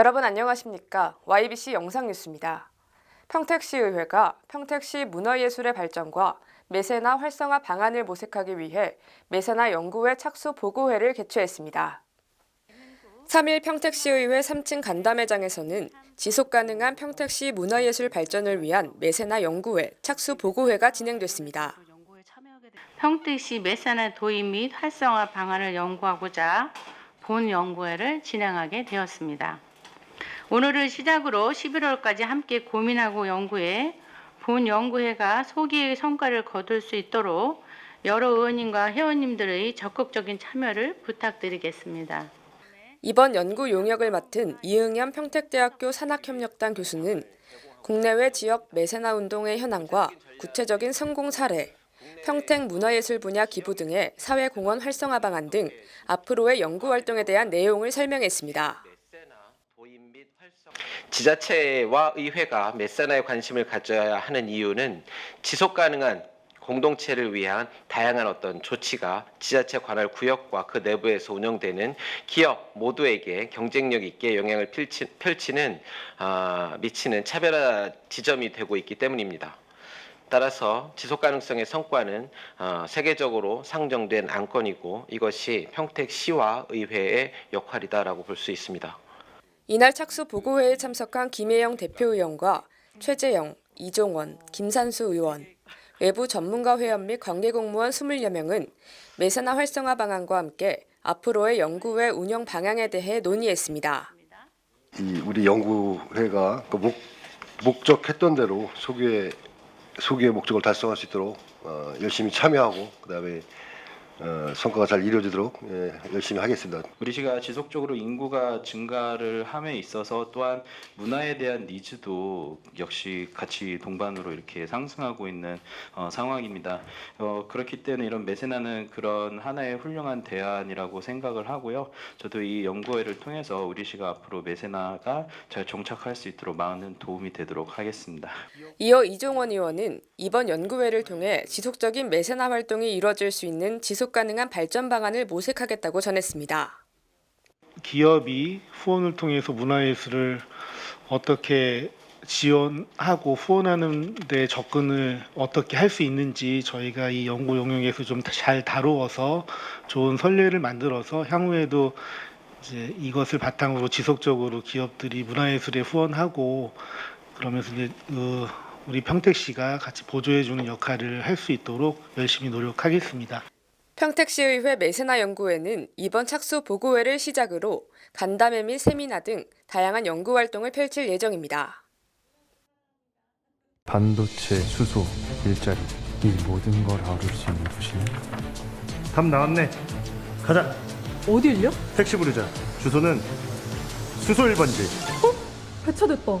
여러분 안녕하십니까? YBC 영상뉴스입니다. 평택시의회가 평택시 문화예술의 발전과 메세나 활성화 방안을 모색하기 위해 메세나 연구회 착수 보고회를 개최했습니다. 3일 평택시의회 3층 간담회장에서는 지속가능한 평택시 문화예술 발전을 위한 메세나 연구회 착수 보고회가 진행됐습니다. 평택시 메사나 도입 및 활성화 방안을 연구하고자 본 연구회를 진행하게 되었습니다. 오늘을 시작으로 11월까지 함께 고민하고 연구해 본 연구회가 소기의 성과를 거둘 수 있도록 여러 의원님과 회원님들의 적극적인 참여를 부탁드리겠습니다. 이번 연구 용역을 맡은 이응현 평택대학교 산학협력단 교수는 국내외 지역 메세나 운동의 현황과 구체적인 성공 사례, 평택 문화예술 분야 기부 등의 사회공헌 활성화 방안 등 앞으로의 연구 활동에 대한 내용을 설명했습니다. 지자체와 의회가 메세나에 관심을 가져야 하는 이유는 지속 가능한 공동체를 위한 다양한 어떤 조치가 지자체 관할 구역과 그 내부에서 운영되는 기업 모두에게 경쟁력 있게 영향을 펼치, 펼치 는 아, 미치는 차별화 지점이 되고 있기 때문입니다. 따라서 지속 가능성의 성과는 어, 세계적으로 상정된 안건이고 이것이 평택시와 의회의 역할이다라고 볼 수 있습니다. 이날 착수 보고회에 참석한 김혜영 대표의원과 최재영, 이종원, 김산수 의원, 외부 전문가 회원 및 관계 공무원 20여 명은 메세나 활성화 방안과 함께 앞으로의 연구회 운영 방향에 대해 논의했습니다. 이 우리 연구회가 그 목, 목적했던 대로 소기의 소기의 목적을 달성할 수 있도록 어, 열심히 참여하고 그다음에 어, 성과가 잘 이루어지도록 예, 열심히 하겠습니다. 우리 시가 지속적으로 인구가 증가를 함에 있어서 또한 문화에 대한 니즈도 역시 같이 동반으로 이렇게 상승하고 있는 어, 상황입니다. 어, 그렇기 때문에 이런 메세나는 그런 하나의 훌륭한 대안이라고 생각을 하고요. 저도 이 연구회를 통해서 우리 시가 앞으로 메세나가 잘 정착할 수 있도록 많은 도움이 되도록 하겠습니다. 이어 이종원 의원은 이번 연구회를 통해 지속적인 메세나 활동이 이루어질 수 있는 지속 가능한 발전 방안을 모색하겠다고 전했습니다. 기업이 후원을 통해서 문화예술을 어떻게 지원하고 후원하는 데 접근을 어떻게 할 수 있는지 저희가 이 연구 용역에서 좀 잘 다루어서 좋은 선례를 만들어서 향후에도 이제 이것을 바탕으로 지속적으로 기업들이 문화예술에 후원하고 그러면서 이제 그 우리 평택시가 같이 보조해주는 역할을 할 수 있도록 열심히 노력하겠습니다. 평택시의회 메세나 연구회는 이번 착수 보고회를 시작으로 간담회 및 세미나 등 다양한 연구 활동을 펼칠 예정입니다. 반도체, 수소, 일자리 이 모든 걸 아울 수 있는 도시는 답 나왔네. 가자. 어딜요? 택시 부르자. 주소는 수소 1번지. 배차됐다.